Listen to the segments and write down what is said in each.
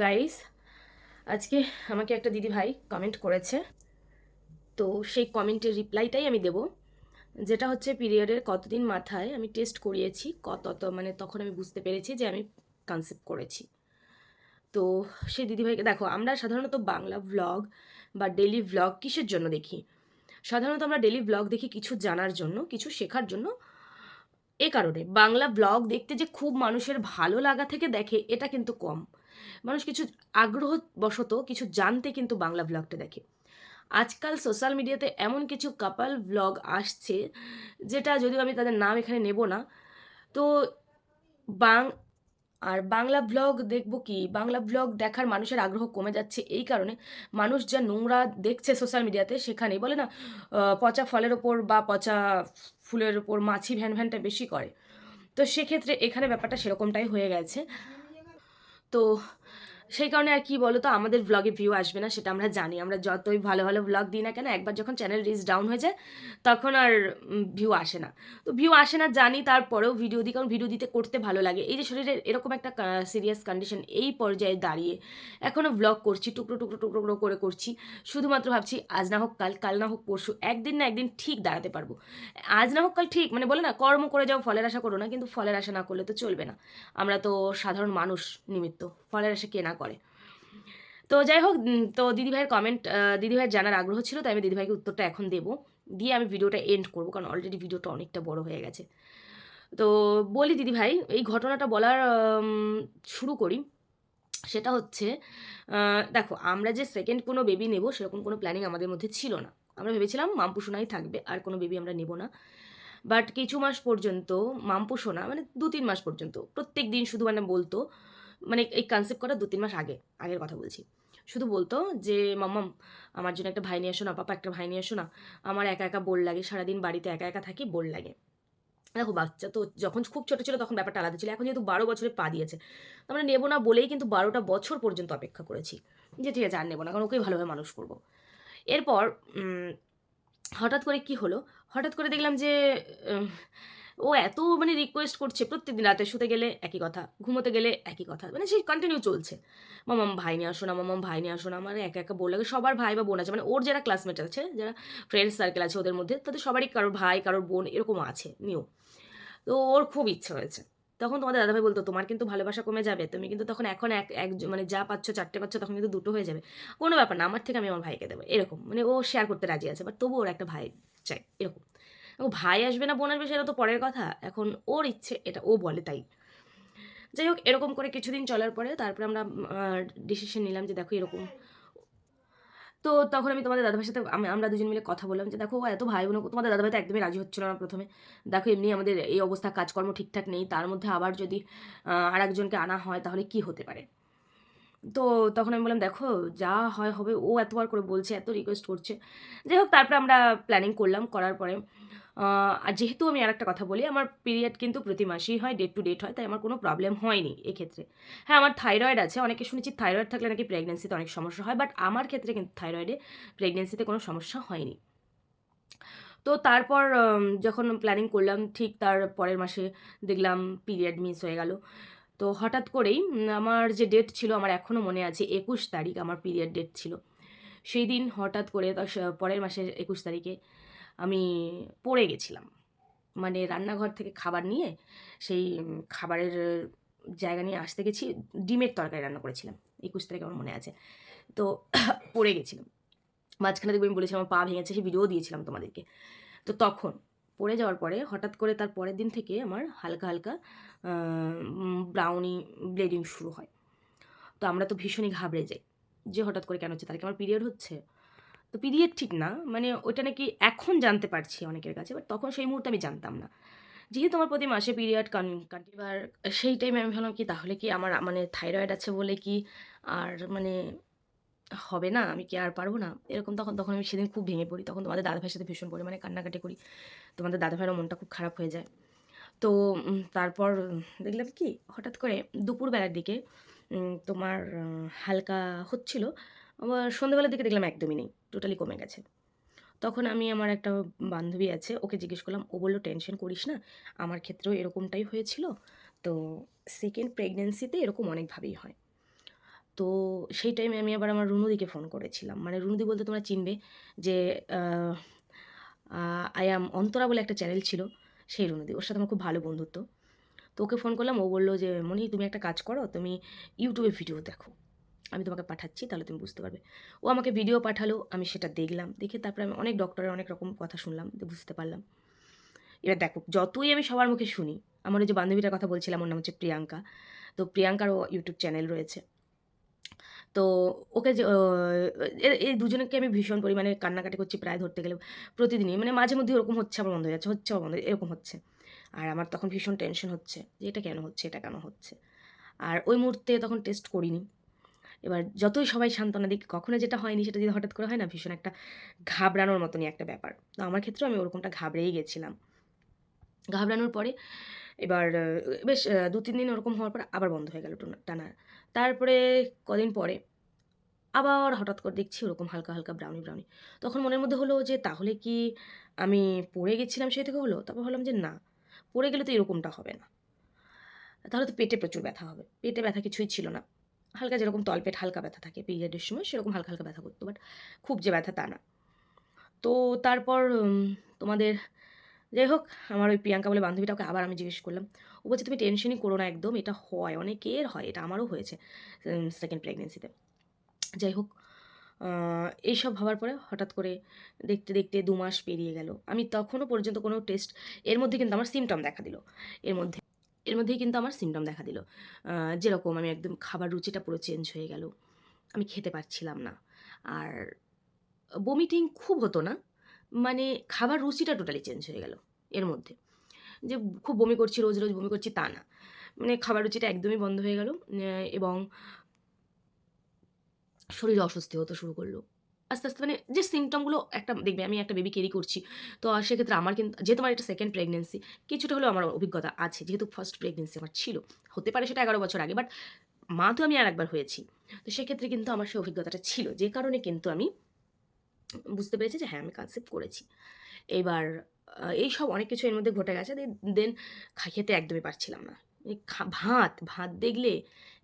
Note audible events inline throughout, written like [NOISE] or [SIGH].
Guys আজকে আমাকে একটা দিদি ভাই কমেন্ট করেছে। তো সেই কমেন্টের রিপ্লাইটাই আমি দেব। যেটা হচ্ছে পিরিয়ডের কতদিন মাথায় আমি টেস্ট করিয়েছি, কত মানে তখন আমি বুঝতে পেরেছি যে আমি কনসেপ্ট করেছি। তো সেই দিদিভাইকে দেখো, আমরা সাধারণত বাংলা ভ্লগ বা ডেলি ভ্লগ কিসের জন্য দেখি? সাধারণত আমরা ডেলি ভ্লগ দেখি কিছু জানার জন্য, কিছু শেখার জন্য। এ কারণে বাংলা ব্লগ দেখতে যে খুব মানুষের ভালো লাগা থেকে দেখে, এটা কিন্তু কম। মানুষ কিছু আগ্রহ বশত কিছু জানতে কিন্তু বাংলা ব্লগটা দেখে। আজকাল সোশ্যাল মিডিয়াতে এমন কিছু কাপাল ব্লগ আসছে, যেটা যদিও আমি তাদের নাম এখানে নেব না, তো বাং, আর বাংলা ব্লগ দেখব কি? বাংলা ব্লগ দেখার মানুষের আগ্রহ কমে যাচ্ছে এই কারণে মানুষ যা নোংরা দেখছে সোশ্যাল মিডিয়াতে সেখানে বলে না পচা ফলের ওপর বা পচা ফুলের ওপর মাছি ভ্যান ভ্যানটা বেশি করে। তো সেক্ষেত্রে এখানে ব্যাপারটা সেরকমটাই হয়ে গেছে। তো সেই কারণে আর কি বলো তো আমাদের ব্লগে ভিউ আসবে না, সেটা আমরা জানি। আমরা যতই ভালো ভালো ব্লগ দিই না কেন, একবার যখন চ্যানেল রিচ ডাউন হয়ে যায়, তখন আর ভিউ আসে না। তো ভিউ আসে না, জানি, তারপরেও ভিডিও দিই, কারণ ভিডিও দিতে করতে ভালো লাগে। এই যে শরীরের এরকম একটা সিরিয়াস কন্ডিশন এই পর্যায়ে দাঁড়িয়ে এখনও ব্লগ করছি টুকরো টুকরো টুকরো টুকরো করে করছি। শুধুমাত্র ভাবছি, আজ না হোক কাল কাল না হোক পরশু, একদিন না একদিন ঠিক দাঁড়াতে পারব। আজ না হোক কাল ঠিক মানে বলে না, কর্ম করে যাও, ফলের আশা করো না, কিন্তু ফলের আশা না করলে তো চলবে না। আমরা তো সাধারণ মানুষ নিমিত্ত। ফলের আশা কে না করে। তো যাই হোক তো দিদিভাইয়ের কমেন্ট দিদিভাইয়ের জানার আগ্রহ ছিল, তাই আমি দিদিভাইকে উত্তরটা এখন দেবো। দিয়ে আমি ভিডিওটা এন্ড করব, কারণ অলরেডি ভিডিওটা অনেকটা বড় হয়ে গেছে। তো বলি দিদিভাই এই ঘটনাটা বলার শুরু করি। সেটা হচ্ছে দেখো, আমরা যে সেকেন্ড কোনো বেবি নেব, সেরকম কোনো প্ল্যানিং আমাদের মধ্যে ছিল না। আমরা ভেবেছিলাম মাম্পুসোনাই থাকবে, আর কোনো বেবি আমরা নেব না। বাট কিছু মাস পর্যন্ত, মাম্পুসোনা মানে দু তিন মাস পর্যন্ত, প্রত্যেক দিন শুধু মানে বলতো মানে এই কনসেপ্ট করা দু তিন মাস আগে, আগের কথা বলছি। শুধু বলতো যে মাম্মাম আমার জন্য একটা ভাই নিয়ে এসো না, পাপা একটা ভাই নিয়ে এসো না, আমার একা একা বোর লাগে, সারাদিন বাড়িতে একা একা থাকি, বোর লাগে। দেখো, বাচ্চা তো যখন খুব ছোটো ছিল তখন ব্যাপারটা আলাদা ছিল, এখন যেহেতু বারো বছরে পা দিয়েছে আমরা নেব না বলেই কিন্তু বারোটা বছর পর্যন্ত অপেক্ষা করেছি, যে ঠিক আছে আর নেব না, কারণ ওকেই ভালোভাবে মানুষ করব। এরপর হঠাৎ করে কি হলো? হঠাৎ করে দেখলাম যে ও এত মানে রিকোয়েস্ট করছে প্রত্যেকদিন রাতে শুতে গেলে একই কথা, ঘুমোতে গেলে একই কথা মানে সেই কন্টিনিউ চলছে। মামাম ভাই নিয়ে আসো না মামাম ভাই নিয়ে আসো না আমার একা একা বোন লাগে সবার ভাই বা বোন আছে মানে ওর যারা ক্লাসমেট আছে, যারা ফ্রেন্ড সার্কেল আছে ওদের মধ্যে, তাদের সবারই কারোর ভাই, কারোর বোন এরকম আছে নিও তো ওর খুব ইচ্ছে হয়েছে। তখন তোমাদের দাদাভাই বলতো, তোমার কিন্তু ভালোবাসা কমে যাবে, তুমি কিন্তু তখন এখন এক এক মানে যা পাচ্ছ, চারটে পাচ্ছ, তখন কিন্তু দুটো হয়ে যাবে। কোনো ব্যাপার না, আমার থেকে আমি আমার ভাইকে দেবো। এরকম মানে ও শেয়ার করতে রাজি আছে বাট তবু ওর একটা ভাই চাই, এরকম। ভাই আসবে না, বোন আসবে, সেটা তো পরের কথা। এখন ওর ইচ্ছে, এটা ও বলে তাই। যাই হোক, এরকম করে কিছুদিন চলার পরে তারপরে আমরা ডিসিশন নিলাম যে দেখো এরকম। তো তখন আমি তোমাদের দাদাভাইয়ের সাথে আমি, আমরা দুজন মিলে কথা বললাম যে দেখো এত ভাই বোন তোমাদের দাদাভাই তো একদমই রাজি হচ্ছিল না প্রথমে। দেখো এমনি আমাদের এই অবস্থা, কাজকর্ম ঠিকঠাক নেই, তার মধ্যে আবার যদি আর একজনকে আনা হয় তাহলে কি হতে পারে? তো তখন আমি বললাম, দেখো, যা হয় হবে। ও এতবার করে বলছে, এত রিকোয়েস্ট করছে। যাই হোক, তারপরে আমরা প্ল্যানিং করলাম, করার পরে আর যেহেতু আমি আর একটা কথা বলি, আমার পিরিয়ড কিন্তু প্রতি মাসেই হয় ডেট টু ডেট হয়, তাই আমার কোনো প্রবলেম হয়নি এক্ষেত্রে। হ্যাঁ আমার থাইরয়েড আছে, অনেকে শুনেছি থাইরয়েড থাকলে নাকি প্রেগনেন্সিতে অনেক সমস্যা হয় বাট আমার ক্ষেত্রে কিন্তু থাইরয়েডে প্রেগনেন্সিতে কোনো সমস্যা হয়নি। তো তারপর যখন প্ল্যানিং করলাম, ঠিক তার পরের মাসে দেখলাম পিরিয়ড মিস হয়ে গেল। তো হঠাৎ করেই আমার যে ডেট ছিল আমার এখনও মনে আছে, একুশ তারিখ আমার পিরিয়ড ডেট ছিল। সেই দিন হঠাৎ করে পরের মাসের একুশ তারিখে আমি পড়ে গেছিলাম। মানে রান্নাঘর থেকে খাবার নিয়ে সেই খাবারের জায়গা নিয়ে আসতে গেছি, ডিমের তরকারি রান্না করেছিলাম, একুশ তারিখে আমার মনে আছে। তো [COUGHS] পড়ে গেছিলাম। মাঝখানে দেখব আমি বলেছিলাম আমার পা ভেঙেছে, সেই ভিডিও দিয়েছিলাম তোমাদেরকে। তো তখন পড়ে যাওয়ার পরে হঠাৎ করে তার পরের দিন থেকে আমার হালকা হালকা ব্রাউনি ব্লিডিং শুরু হয়। তো আমরা তো ভীষণই ঘাবড়ে যাই যে হঠাৎ করে কেন হচ্ছে, তার কি আমার পিরিয়ড হচ্ছে? তো পিরিয়ড ঠিক না মানে ওটা নাকি এখন জানতে পারছি অনেকের কাছে বাট তখন সেই মুহূর্তে আমি জানতাম না। যেহেতু আমার প্রতি মাসে পিরিয়ড কান এবার সেই টাইমে আমি ভাবলাম কি তাহলে কি আমার মানে থাইরয়েড আছে বলে কি আর মানে হবে না, আমি কি আর পারব না? এরকম তখন তখন আমি সেদিন খুব ভেঙে পড়ি। তখন তোমাদের দাদাভাইয়ের সাথে ভীষণ পরিমাণে কান্নাকাটি করি। তোমাদের দাদাভাইয়েরও মনটা খুব খারাপ হয়ে যায়। তো তারপর দেখলাম কি, হঠাৎ করে দুপুরবেলার দিকে তোমার হালকা হচ্ছিল। আবার সন্ধ্যেবেলার দিকে দেখলাম একদমই নেই টোটালি কমে গেছে। তখন আমি আমার একটা বান্ধবী আছে, ওকে জিজ্ঞেস করলাম, ও বলল টেনশন করিস না, আমার ক্ষেত্রেও এরকমটাই হয়েছিল? তো সেকেন্ড প্রেগনেন্সিতে এরকম অনেকভাবেই হয়। তো সেই টাইমে আমি আবার আমার রুনুদিকে ফোন করেছিলাম। মানে রুনুদি বলতে তোমরা চিনবে যে আই অ্যাম অন্তরা বলে একটা চ্যানেল ছিল, সেই রুনুদি। ওর সাথে আমার খুব ভালো বন্ধুত্ব। তো ওকে ফোন করলাম, ও বলল যে মনি তুমি একটা কাজ করো, তুমি ইউটিউবে ভিডিও দেখো। আমি তোমাকে পাঠাচ্ছি, তাহলে তুমি বুঝতে পারবে। ও আমাকে ভিডিও পাঠালো, আমি সেটা দেখলাম। দেখে তারপরে আমি অনেক ডক্টরের অনেক রকম কথা শুনলাম বুঝতে পারলাম। এবার দেখো, যতই আমি সবার মুখে শুনি, আমার যে বান্ধবীটার কথা বলছিলাম, ওর নাম হচ্ছে প্রিয়াঙ্কা। তো প্রিয়াঙ্কারও ইউটিউব চ্যানেল রয়েছে। তো ওকে যে এই দুজনকে আমি ভীষণ পরিমাণে কান্নাকাটি করছি প্রায় ধরতে গেলে প্রতিদিনই। মানে মাঝে মধ্যে ওরকম হচ্ছে আবার বন্ধ হয়ে যাচ্ছে, হচ্ছে আবার বন্ধ এরকম হচ্ছে। আর আমার তখন ভীষণ টেনশন হচ্ছে যে, এটা কেন হচ্ছে, এটা কেন হচ্ছে? আর ওই মুহূর্তে তখন টেস্ট করিনি। এবার যতই সবাই সান্ত্বনা দিক, কখনো যেটা হয়নি, সেটা যদি হঠাৎ করে হয় না, ভীষণ একটা ঘাবড়ানোর মতনই একটা ব্যাপার। তো আমার ক্ষেত্রেও আমি ওরকমটা ঘাবড়েই গেছিলাম। ঘাবড়ানোর পরে এবার বেশ দু তিন দিন ওরকম হওয়ার পর আবার বন্ধ হয়ে গেল টোনা- তারপরে কদিন পরে আবার হঠাৎ করে দেখছি ওরকম হালকা হালকা ব্রাউনি ব্রাউনি তখন মনের মধ্যে হলো যে, তাহলে কি আমি পড়ে গেছিলাম সেই থেকে হলো? তারপর ভাবলাম যে, না, পড়ে গেলে তো এরকমটা হবে না। তাহলে তো পেটে প্রচুর ব্যথা হবে। পেটে ব্যথা কিছুই ছিল না। হালকা যেরকম তলপেট হালকা ব্যথা থাকে পিরিয়ডের সময়, সেরকম হালকা হালকা ব্যথা করতো বাট খুব যে ব্যথা তা না। তো তারপর তোমাদের যাই হোক আমার ওই প্রিয়াঙ্কা বলে বান্ধবীটাকে আবার আমি জিজ্ঞেস করলাম, ও বলছে তুমি টেনশনই করো না, একদম এটা হয় অনেকের হয়, এটা আমারও হয়েছে সেকেন্ড প্রেগনেন্সিতে যাই হোক এইসব ভাবার পরে হঠাৎ করে দেখতে দেখতে দু মাস পেরিয়ে গেল। আমি তখনও পর্যন্ত কোনো টেস্ট এর মধ্যে কিন্তু আমার সিমটম দেখা দিল। এর মধ্যে, এর মধ্যেই কিন্তু আমার সিমটম দেখা দিল। যেরকম আমি একদম খাবার রুচিটা পুরো চেঞ্জ হয়ে গেল, আমি খেতে পারছিলাম না। আর বমিটিং খুব হতো না মানে খাবার রুচিটা টোটালি চেঞ্জ হয়ে গেল এর মধ্যে। যে খুব বমি করছি, রোজ রোজ বমি করছি তা না। মানে খাবার রুচিটা একদমই বন্ধ হয়ে গেল এবং শরীরে অস্বস্তি হতে শুরু করল। আস্তে আস্তে মানে যে সিমটমগুলো একটা, দেখবে আমি একটা বেবি ক্যারি করছি, তো আর সেক্ষেত্রে আমার কিন্তু, যেহেতু আমার একটা সেকেন্ড প্রেগনেন্সি কিছুটা হলেও আমার অভিজ্ঞতা আছে, যেহেতু ফার্স্ট প্রেগনেন্সি আমার ছিল। হতে পারে সেটা এগারো বছর আগে বাট মা তো আমি আর একবার হয়েছি। তো সেক্ষেত্রে কিন্তু আমার সেই অভিজ্ঞতাটা ছিল, যে কারণে কিন্তু আমি বুঝতে পেরেছি যে হ্যাঁ আমি কনসেপ্ট করেছি। এবার এই সব অনেক কিছু এর মধ্যে ঘটে গেছে দেন খেতে একদমই পারছিলাম না। ভাত ভাত দেখলে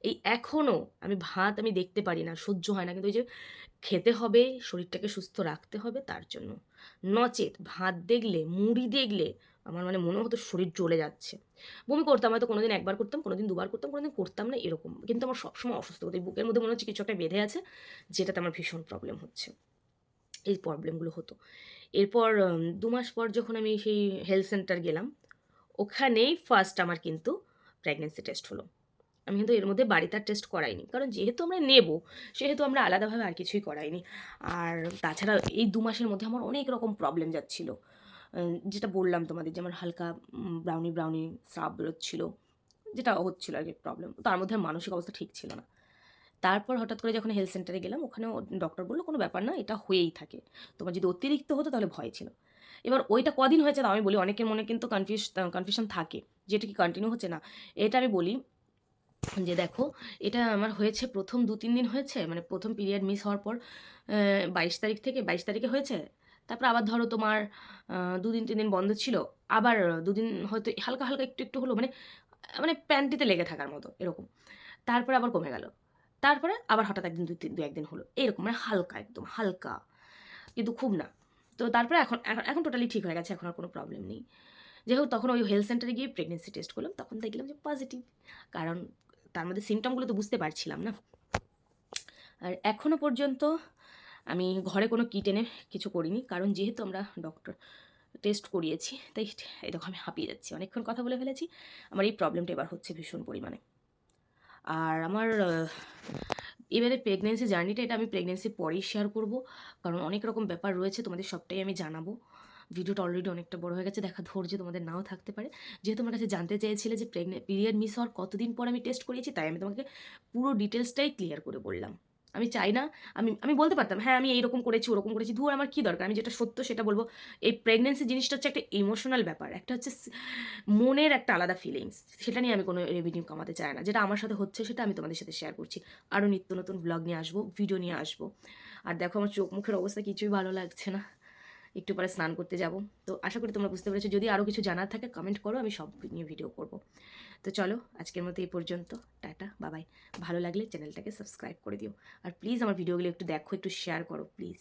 এই এখনও আমি ভাত আমি দেখতে পারি না, সহ্য হয় না। কিন্তু ওই যে খেতে হবে, শরীরটাকে সুস্থ রাখতে হবে তার জন্য। নচেত ভাত দেখলে, মুড়ি দেখলে আমার মানে মনে হতো শরীর জ্বলে যাচ্ছে। বমি করতাম, হয়তো কোনোদিন একবার করতাম, কোনোদিন দুবার করতাম, কোনোদিন করতাম না এরকম। কিন্তু আমার সবসময় অসুস্থ হতো বুকের মধ্যে মনে হচ্ছে কিছু একটা বেঁধে আছে, যেটাতে আমার ভীষণ প্রবলেম হচ্ছে। এই প্রবলেমগুলো হতো। এরপর দু মাস পর যখন আমি সেই হেলথ সেন্টার গেলাম, ওখানেই ফার্স্ট আমার কিন্তু প্রেগনেন্সি টেস্ট হলো। আমি কিন্তু এর মধ্যে বাড়িতে আর টেস্ট করাইনি। কারণ যেহেতু আমরা নেব, সেহেতু আমরা আলাদাভাবে আর কিছুই করাইনি। আর তাছাড়া এই দু মাসের মধ্যে আমার অনেক রকম প্রবলেম যাচ্ছিল। যেটা বললাম তোমাদের যে আমার হালকা ব্রাউনি ব্রাউনি স্রাব বেরোচ্ছিল, যেটা হচ্ছিল আর কি প্রবলেম তার মধ্যে মানসিক অবস্থা ঠিক ছিল না। তারপর হঠাৎ করে যখন হেলথ সেন্টারে গেলাম ওখানে ডক্টর বলল, কোনো ব্যাপার না, এটা হয়েই থাকে। তোমার যদি অতিরিক্ত হতো, তাহলে ভয় ছিল। এবার ওইটা কদিন হয়েছে তা আমি বলি, অনেকের মনে কিন্তু কনফিউস কনফিউশন থাকে। যেটা কি কন্টিনিউ হচ্ছে না, এটা আমি বলি যে দেখো, এটা আমার হয়েছে প্রথম দু তিন দিন হয়েছে মানে প্রথম পিরিয়ড মিস হওয়ার পর বাইশ তারিখ থেকে, বাইশ তারিখে হয়েছে। তারপর আবার ধরো তোমার দুদিন তিন দিন বন্ধ ছিল, আবার দুদিন হয়তো হালকা হালকা একটু একটু হলো মানে মানে প্যান্টিতে লেগে থাকার মতো, এরকম। তারপরে আবার কমে গেল। তারপরে আবার হঠাৎ একদিন দু তিন দু একদিন হলো। এরকম মানে হালকা একদম, হালকা। কিন্তু খুব না। তো তারপরে এখন এখন এখন টোটালি ঠিক হয়ে গেছে, এখন আর কোনো প্রবলেম নেই। যেহেতু তখন ওই হেলথ সেন্টারে গিয়ে প্রেগনেন্সি টেস্ট করলাম, তখন দেখলাম যে পজিটিভ কারণ তার মধ্যে সিমটমগুলো তো বুঝতে পারছিলাম না। আর এখনও পর্যন্ত আমি ঘরে কোনো কিট এনে কিছু করিনি, কারণ যেহেতু আমরা ডক্টর টেস্ট করিয়েছি, তাই দেখো আমি হাঁপিয়ে যাচ্ছি। অনেকক্ষণ কথা বলে ফেলেছি, আমার এই প্রবলেমটা এবার হচ্ছে ভীষণ পরিমাণে। আর আমার এবারে প্রেগনেন্সি জার্নিটা এটা আমি প্রেগনেন্সি পরেই শেয়ার করব। কারণ অনেক রকম ব্যাপার রয়েছে, তোমাদের সবটাই আমি জানাব। ভিডিওটা অলরেডি অনেকটা বড় হয়ে গেছে, দেখা ধৈর্য তোমাদের নাও থাকতে পারে। যেহেতু আমার কাছে জানতে চেয়েছিলে যে প্রেগনে পিরিয়ড মিস হওয়ার কতদিন পর আমি টেস্ট করিয়েছি, তাই আমি তোমাকে পুরো ডিটেলসটাই ক্লিয়ার করে বললাম। আমি চাই না, আমি আমি বলতে পারতাম হ্যাঁ আমি এইরকম করেছি, ওরকম করেছি, ধুর, আমার কী দরকার? আমি যেটা সত্য সেটা বলব, এই প্রেগনেন্সি জিনিসটা হচ্ছে একটা ইমোশনাল ব্যাপার, একটা হচ্ছে মনের একটা আলাদা ফিলিংস সেটা নিয়ে আমি কোনো রেভিনিউ কামাতে চাই না, যেটা আমার সাথে হচ্ছে সেটা আমি তোমাদের সাথে শেয়ার করছি। আরও নিত্য নতুন ব্লগ নিয়ে আসব ভিডিও নিয়ে আসব। আর দেখো, আমার চোখ মুখের অবস্থা কিছুই ভালো লাগছে না। একটু পরে স্নান করতে যাব। তো আশা করি তোমরা বুঝতে পেরেছ। যদি আরও কিছু জানার থাকে কমেন্ট করো, আমি সব নিয়ে ভিডিও করব। তো চলো, আজকের মতো এই পর্যন্ত। টাটা বাবাই ভালো লাগলে চ্যানেলটাকে সাবস্ক্রাইব করে দিও। আর প্লিজ আমার ভিডিওগুলো একটু দেখো, একটু শেয়ার করো প্লিজ